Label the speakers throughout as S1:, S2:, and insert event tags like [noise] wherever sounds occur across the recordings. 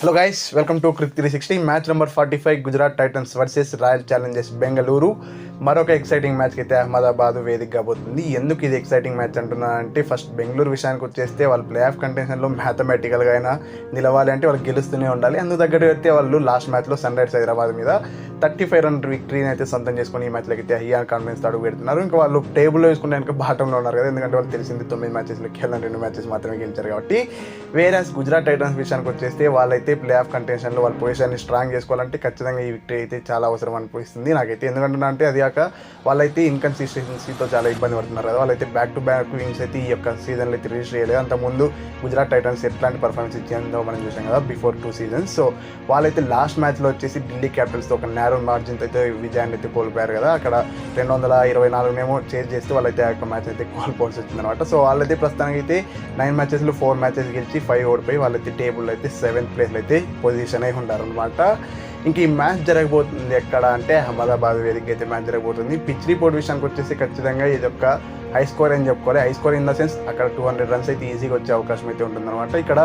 S1: Hello guys welcome to cric three sixty match number forty five Gujarat titans versus royal challengers Bengaluru మరొక exciting మ్యాచ్కి అయితే అహ్మదాబాద్ వేదికగా పోతుంది. ఎందుకు ఇది ఎక్సైటింగ్ మ్యాచ్ అంటున్నా అంటే ఫస్ట్ బెంగళూరు విషయానికి వచ్చేస్తే వాళ్ళు ప్లే ఆఫ్ కంటెన్షన్లో మ్యాథమెటికల్గా అయినా నిలవాలి అంటే వాళ్ళు గెలుస్తూనే ఉండాలి. అందుకు తగ్గట్టు అయితే వాళ్ళు లాస్ట్ మ్యాచ్లో సన్ రైజర్స్ హైదరాబాద్ మీద థర్టీ ఫైవ్ రన్ విక్టరీని అయితే సొంతం చేసుకుని ఈ మ్యాచ్లోకి అయితే హయ్యా కాన్ఫిడెన్స్ అడుగు పెడుతున్నారు ఇంకా వాళ్ళు టేబుల్లో వేసుకుంటే కనుక బాటంలో ఉన్నారు కదా. ఎందుకంటే వాళ్ళు తెలిసింది తొమ్మిది మ్యాచెస్లో కేవలం రెండు మ్యాచెస్ మాత్రమే గెలిచారు కాబట్టి. వేరే గుజరాత్ టైటన్స్ విషయానికి వచ్చేస్తే వాళ్ళైతే అయితే ప్లే ఆఫ్ కంటెన్షన్లో వాళ్ళ పొజిషన్ని స్ట్రాంగ్ చేసుకోవాలంటే ఖచ్చితంగా ఈ విక్టరీ అయితే చాలా అవసరం అనిపిస్తుంది నాకైతే. ఎందుకంటే అంటే అది కాక వాళ్ళైతే ఇన్కన్సిస్టెన్సీతో చాలా ఇబ్బంది పడుతున్నారు కదా. వాళ్ళైతే బ్యాక్ టు బ్యాక్ విన్స్ అయితే ఈ యొక్క సీజన్లో అయితే రిజిస్టర్ చేయలేదు. అంతకుముందు గుజరాత్ టైటన్స్ ఎట్లాంటి పర్ఫార్మెన్స్ ఇచ్చిందో మనం చూసాం కదా బిఫోర్ టూ సీజన్స్ సో వాళ్ళైతే లాస్ట్ మ్యాచ్లో వచ్చేసి ఢిల్లీ క్యాపిటల్స్తో ఒక నేరో మార్జిన్ అయితే విజయాన్ని అయితే కోల్పోయారు కదా. అక్కడ రెండు వందల ఇరవై నాలుగునేమో చేజ్ చేస్తూ వాళ్ళైతే ఆ యొక్క మ్యాచ్ అయితే కోల్పోవాల్సి వచ్చిందనమాట సో వాళ్ళైతే ప్రస్తుతానికి అయితే నైన్ మ్యాచెస్లో ఫోర్ మ్యాచెస్ గెలిచి ఫైవ్ ఓడిపోయి వాళ్ళైతే టేబుల్ అయితే సెవెంత్ ప్లేస్ అయితే పొజిషన్ అయి ఉంటారనమాట ఇంక ఈ మ్యాచ్ జరగబోతుంది ఎక్కడ అంటే అహ్మదాబాద్ వేదిక అయితే మ్యాచ్ జరగబోతుంది. పిచ్ రిపోర్ట్ విషయానికి వచ్చేసి ఖచ్చితంగా ఇది ఒక హై స్కోర్ అని చెప్పుకోవాలి high score in the sense అక్కడ టూ హండ్రెడ్ రన్స్ అయితే ఈజీగా వచ్చే అవకాశం అయితే ఉంటుందన్నమాట. ఇక్కడ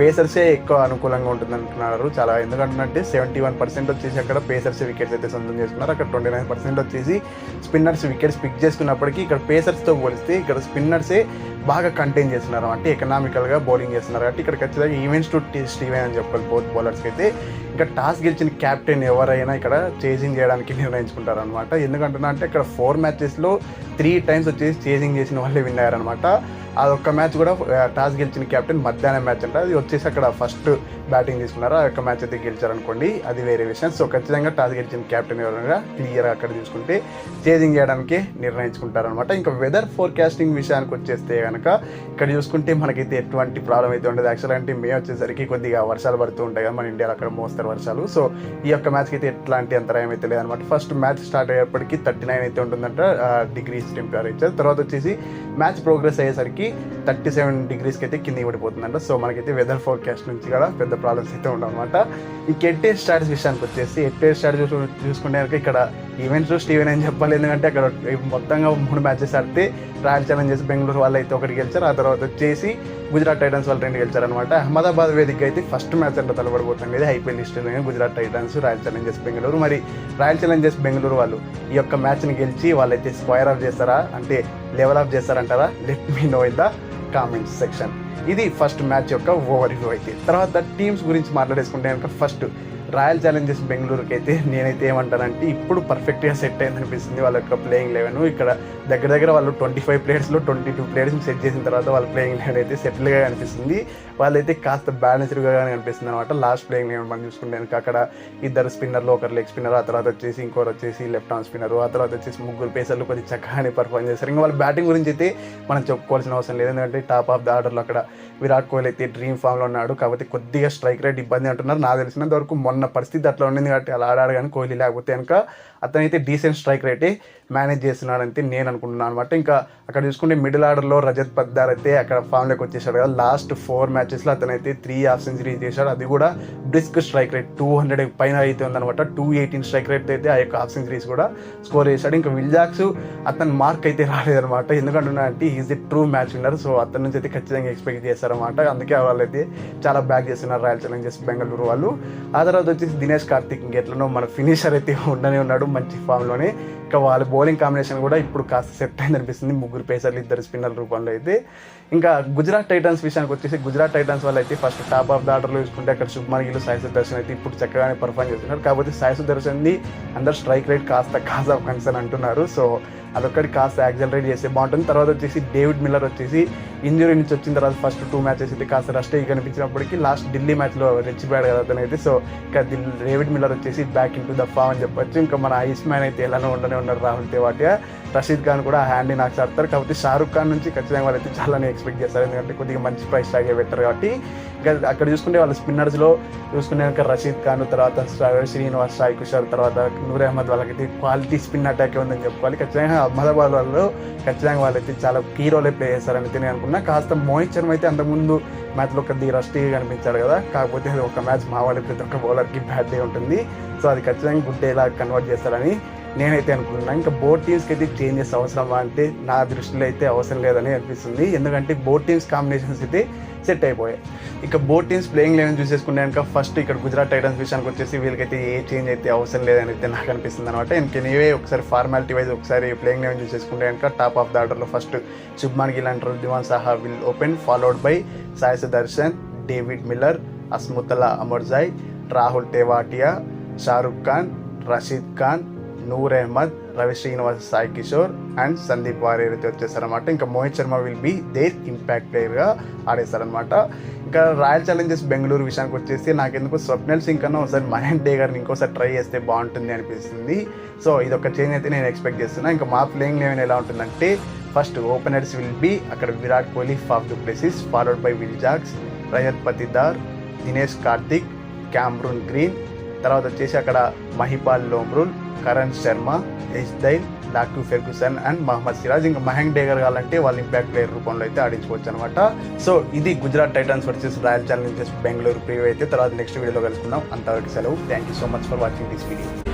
S1: పేసర్సే ఎక్కువ అనుకూలంగా ఉంటుంది అంటున్నారు చాలా. ఎందుకంటే సెవెంటీ వన్ పర్సెంట్ వచ్చేసి అక్కడ పేసర్స్ వికెట్స్ అయితే సొంతం చేసుకున్నారు. అక్కడ ట్వంటీ నైన్ పర్సెంట్ వచ్చేసి స్పిన్నర్స్ వికెట్స్ పిక్ చేసుకున్నప్పటికీ ఇక్కడ పేసర్స్తో పోలిస్తే ఇక్కడ స్పిన్నర్సే బాగా కంటైన్ చేస్తున్నారు. అంటే ఎకనామికల్గా బౌలింగ్ చేస్తున్నారు. కాబట్టి ఇక్కడ ఖచ్చితంగా ఈవెంట్స్ టు స్టీవెన్ అని చెప్పాలి బోత్ బౌలర్స్కి అయితే. ఇంకా టాస్ గెలిచిన క్యాప్టెన్ ఎవరైనా ఇక్కడ చేసింగ్ చేయడానికి [laughs] నిర్ణయించుకుంటారు అనమాట ఎందుకంటున్నా అంటే ఇక్కడ ఫోర్ మ్యాచెస్లో త్రీ టైమ్స్ వచ్చేసి చేజింగ్ చేసిన వాళ్ళే విన్ అయ్యారనమాట అదొక్క మ్యాచ్ కూడా టాస్ గెలిచిన క్యాప్టెన్ మధ్యాహ్నం మ్యాచ్ అంట. అది వచ్చేసి అక్కడ ఫస్ట్ బ్యాటింగ్ తీసుకున్నారు ఆ యొక్క మ్యాచ్ అయితే గెలిచారనుకోండి అది వేరే విషయం. సో ఖచ్చితంగా టాస్ గెలిచిన క్యాప్టెన్ ఎవరైనా క్లియర్గా అక్కడ చూసుకుంటే చేజింగ్ చేయడానికి నిర్ణయించుకుంటారనమాట ఇంకా వెదర్ ఫోర్కాస్టింగ్ విషయానికి వచ్చేస్తే కనుక ఇక్కడ చూసుకుంటే మనకైతే ఎటువంటి ప్రాబ్లం అయితే ఉండదు. యాక్చువల్ అంటే మే వచ్చేసరికి కొద్దిగా వర్షాలు పడుతూ ఉంటాయి కదా మన ఇండియాలో అక్కడ మోస్తారు వర్షాలు. సో ఈ యొక్క మ్యాచ్కి అయితే ఎట్లాంటి అంతరాయం అయితే లేదనమాట ఫస్ట్ మ్యాచ్ స్టార్ట్ అయ్యేప్పటికి థర్టీ నైన్ అయితే ఉంటుందంట డిగ్రీస్ టెంపరేచర్ తర్వాత వచ్చేసి మ్యాచ్ ప్రోగ్రెస్ అయ్యేసరికి థర్టీ సెవెన్ డిగ్రీస్కి అయితే కింద పడిపోతుందంట. సో మనకైతే వెదర్ ఫోర్కాస్ట్ నుంచి కూడా పెద్ద ప్రాబ్లమ్స్ అయితే ఉండవన్నమాట. ఈ కెట్టే స్టార్ట్స్ విషయానికి వచ్చేసి ఎట్టే స్టార్ట్ చూసు చూసుకుంటే కనుక ఇక్కడ ఈవెంట్స్ స్టీవెన్ అని చెప్పాలి? ఎందుకంటే అక్కడ మొత్తంగా మూడు మ్యాచెస్ ఆడితే రాయల్ ఛాలెంజర్స్ బెంగళూరు వాళ్ళు అయితే ఒకటి గెలిచారు. ఆ తర్వాత వచ్చేసి గుజరాత్ టైటన్స్ వాళ్ళు రెండు గెలిచారనమాట అహ్మదాబాద్ వేదిక అయితే ఫస్ట్ మ్యాచ్ అంటే తలబడిపోతుంది ఇది ఐపీఎల్ లిస్టులో Gujarat titans royal challengers Bengaluru. మరి రాయల్ ఛాలెంజర్స్ బెంగళూరు వాళ్ళు ఈ యొక్క మ్యాచ్ని గెలిచి వాళ్ళైతే స్క్వైర్ ఆఫ్ చేస్తారా? అంటే level off చేస్తారంటారా? Let me know in the comments section ఇది ఫస్ట్ మ్యాచ్ యొక్క ఓవర్ వ్యూ అయితే. తర్వాత టీమ్స్ గురించి మాట్లాడేసుకుంటే కనుక ఫస్ట్ రాయల్ ఛాలెంజర్స్ బెంగళూరుకి అయితే నేనైతే ఏమంటానంటే ఇప్పుడు పర్ఫెక్ట్గా సెట్ అయింది అనిపిస్తుంది వాళ్ళ యొక్క ప్లేయింగ్ లెవెన్ ఇక్కడ దగ్గర దగ్గర వాళ్ళు ట్వంటీ ఫైవ్ ప్లేయర్స్లో ట్వంటీ టూ ప్లేయర్స్ని సెట్ చేసిన తర్వాత వాళ్ళ ప్లేయింగ్ లెవెన్ అయితే సెటిల్గా కనిపిస్తుంది వాళ్ళైతే కాస్త బ్యాలెన్స్డ్గా కనిపిస్తుంది అనమాట లాస్ట్ ప్లేయింగ్ లెవెన్ మనం చూసుకుంటే అక్కడ ఇద్దరు స్పిన్నర్లు ఒకరు లెగ్ స్పిన్నర్ ఆ తర్వాత వచ్చేసి ఇంకోరు వచ్చేసి లెఫ్ట్ ఆర్మ్ స్పిన్నర్ ఆ తర్వాత వచ్చేసి ముగ్గురు పేసర్లు కొద్దిగా చక్కగానే పర్ఫామ్ చేస్తారు. ఇంకా వాళ్ళ బ్యాటింగ్ గురించి అయితే మనం చెప్పుకోవాల్సిన అవసరం లేదు. ఎందుకంటే టాప్ ఆఫ్ ద ఆర్డర్లో అక్కడ విరాట్ కోహ్లీ అయితే డ్రీమ్ ఫామ్లో ఉన్నాడు. కాబట్టి కొద్దిగా స్ట్రైక్ రేట్ ఇబ్బంది అంటున్నారు. నాకు తెలిసినంత వరకు మొన్న పరిస్థితి అట్లా ఉండింది కాబట్టి అలా ఆడాడు కానీ కోహ్లీ లేకపోతే కనుక అతనైతే డీసెంట్ స్ట్రైక్ రేటే మేనేజ్ చేస్తున్నాడంతే నేను అనుకుంటున్నాను అనమాట ఇంకా అక్కడ చూసుకుంటే మిడిల్ ఆర్డర్లో రజత్ పద్దార్ అయితే అక్కడ ఫామ్లోకి వచ్చేసాడు కదా. లాస్ట్ ఫోర్ మ్యాచెస్లో అతనైతే త్రీ హాఫ్ సెంచరీ చేశాడు. అది కూడా డిస్క్ స్ట్రైక్ రేట్ టూ హండ్రెడ్ పైన అయితే ఉందనమాట టూ ఎయిటీన్ స్ట్రైక్ రేట్ అయితే ఆ యొక్క హాఫ్ సెంచరీస్ కూడా స్కోర్ చేశాడు. ఇంకా విల్జాక్స్ అతని మార్క్ అయితే రాలేదనమాట ఎందుకంటున్నా అంటే is the true match winner so అతని నుంచి అయితే ఖచ్చితంగా ఎక్స్పెక్ట్ చేస్తారన్నమాట. అందుకే వాళ్ళైతే చాలా బ్యాక్ చేస్తున్నారు రాయల్ ఛాలెంజర్స్ బెంగళూరు వాళ్ళు. ఆ తర్వాత వచ్చేసి దినేష్ కార్తిక్ ఇంకెట్లనో మన ఫినిషర్ అయితే ఉండనే ఉన్నాడు మంచి ఫామ్లోనే ఇంకా వాళ్ళ బౌలింగ్ కాంబినేషన్ కూడా ఇప్పుడు కాస్త సెట్ అయింది అనిపిస్తుంది. ముగ్గురు పేసర్లు ఇద్దరు స్పిన్నర్ రూపంలో అయితే. ఇంకా గుజరాత్ టైటన్స్ విషయానికి వచ్చేసి గుజరాత్ టైటన్స్ వాళ్ళు అయితే ఫస్ట్ టాప్ ఆఫ్ ద ఆర్డర్లో చూసుకుంటే అక్కడ శుభ్మన్ గిల్ సాయి సుదర్శన్ అయితే ఇప్పుడు చక్కగానే పర్ఫామ్ చేస్తున్నారు. కాకపోతే సాయి సుదర్శన్ది అందరు స్ట్రైక్ రేట్ కాస్త కాస్ ఆఫ్ కన్సర్న్ అంటున్నారు. సో అదొక్కటి కాస్త యాక్సలరేట్ చేస్తే బాగుంటుంది. తర్వాత వచ్చేసి డేవిడ్ మిల్లర్ వచ్చేసి ఇంజురీ నుంచి వచ్చిన తర్వాత ఫస్ట్ టూ మ్యాచెస్ అయితే కాస్త రస్ట్ అయ్యి కనిపించినప్పటికీ లాస్ట్ ఢిల్లీ మ్యాచ్లో రెచ్చిపోయాడు కదా అతనైతే. సో ఇంకా డేవిడ్ మిల్లర్ వచ్చేసి back in to the form అని చెప్పొచ్చు. ఇంకా మన ఐస్ మ్యాన్ అయితే ఎలానో ఉండనే ఉన్నారు రాహుల్ తేవాటియా. రషీద్ ఖాన్ కూడా హ్యాండీ నాకు ఆడతారు కాబట్టి షారుఖ్ ఖాన్ నుంచి ఖచ్చితంగా వాళ్ళైతే చాలానే ఎక్స్పెక్ట్ చేస్తారు. ఎందుకంటే కొద్దిగా మంచి ప్రైస్ టాగే పెట్టారు కాబట్టి ఇంకా అక్కడ చూసుకుంటే వాళ్ళ స్పిన్నర్స్లో చూసుకునే రషీద్ ఖాన్ తర్వాత శ్రీనివాస్ సాయి కుషార్ తర్వాత నూర్ అహ్మద్ వాళ్ళకైతే క్వాలిటీ స్పిన్ అటాక్ ఉందని చెప్పుకోవాలి. ఖచ్చితంగా అహ్మదాబాద్ వాళ్ళు ఖచ్చితంగా వాళ్ళైతే చాలా కీ రోలే ప్లే చేస్తారని నేను అనుకున్నా. కాస్త మోహిత్ శర్మ అయితే అంతకుముందు మ్యాచ్లో కొద్దిగా రష్టీగా కనిపించాడు కదా. కాకపోతే అది ఒక మ్యాచ్ మా వాళ్ళ ప్రతి ఒక్క బౌలర్కి బ్యాడ్ డే ఉంటుంది. సో అది ఖచ్చితంగా గుడ్ డే లాగా కన్వర్ట్ చేస్తారని నేనైతే అనుకుంటున్నాను ఇంకా బోట్ టీమ్స్కి అయితే చేంజెస్ అవసరమా అంటే నా దృష్టిలో అయితే అవసరం లేదని అనిపిస్తుంది. ఎందుకంటే బోట్ టీమ్స్ కాంబినేషన్స్ అయితే సెట్ అయిపోయాయి. ఇక బోట్ టీమ్స్ ప్లేయింగ్ లెవెన్ చూసేసుకుంటే కనుక ఫస్ట్ ఇక్కడ గుజరాత్ టైటన్స్ విషయానికి వచ్చేసి వీళ్ళకైతే ఏ చేంజ్ అయితే అవసరం లేదని అయితే నాకు అనిపిస్తుంది అనమాట ఇంకా నీవే ఒకసారి ఫార్మాలిటీ వైజ్ ఒకసారి ప్లేయింగ్ లెవెన్ చూసేసుకుంటే కనుక టాప్ ఆఫ్ ద ఆర్డర్లో first Shubman Gill and Wriddhiman Saha will open followed by Sai Darshan David Miller Azmatullah Omarzai Rahul Tewatia Shahrukh Khan Rashid Khan Noor Ahmad Ravi Srinivas Sai Kishore and Sandeep Warrier అయితే వచ్చేసారనమాట ఇంకా Mohit Sharma will be there impact ప్లేయర్గా ఆడేస్తారనమాట ఇంకా royal Challengers Bengaluru విషయానికి వచ్చేసి నాకెందుకు స్వప్నల్ సింగ్ కన్నా ఒకసారి మహేంద్ డే గారిని ఇంకోసారి ట్రై చేస్తే బాగుంటుంది అనిపిస్తుంది. సో ఇది ఒక చేంజ్ అయితే నేను ఎక్స్పెక్ట్ చేస్తున్నా. ఇంకా మా ప్లేయింగ్ లెవెన్ ఎలా ఉంటుందంటే ఫస్ట్ ఓపెనర్స్ విల్ బి అక్కడ Virat Kohli Faf du Plessis followed by Will Jacks Rajat Patidar Dinesh Karthik Cameron Green తర్వాత వచ్చేసి అక్కడ Mahipal Lomror Karan Sharma Yash Dayal Lockie Ferguson and Mohammed Siraj. ఇంకా మహంగ్ డేగర్ కావాలంటే వాళ్ళ impact player రూపంలో అయితే ఆడించుకోవచ్చు అనమాట సో ఇది Gujarat Titans versus Royal Challengers Bengaluru preview అయితే తర్వాత నెక్స్ట్ వీడియోలో కలుసుకుందాం. అంతవరకు సెలవు. Thank you so much for watching this video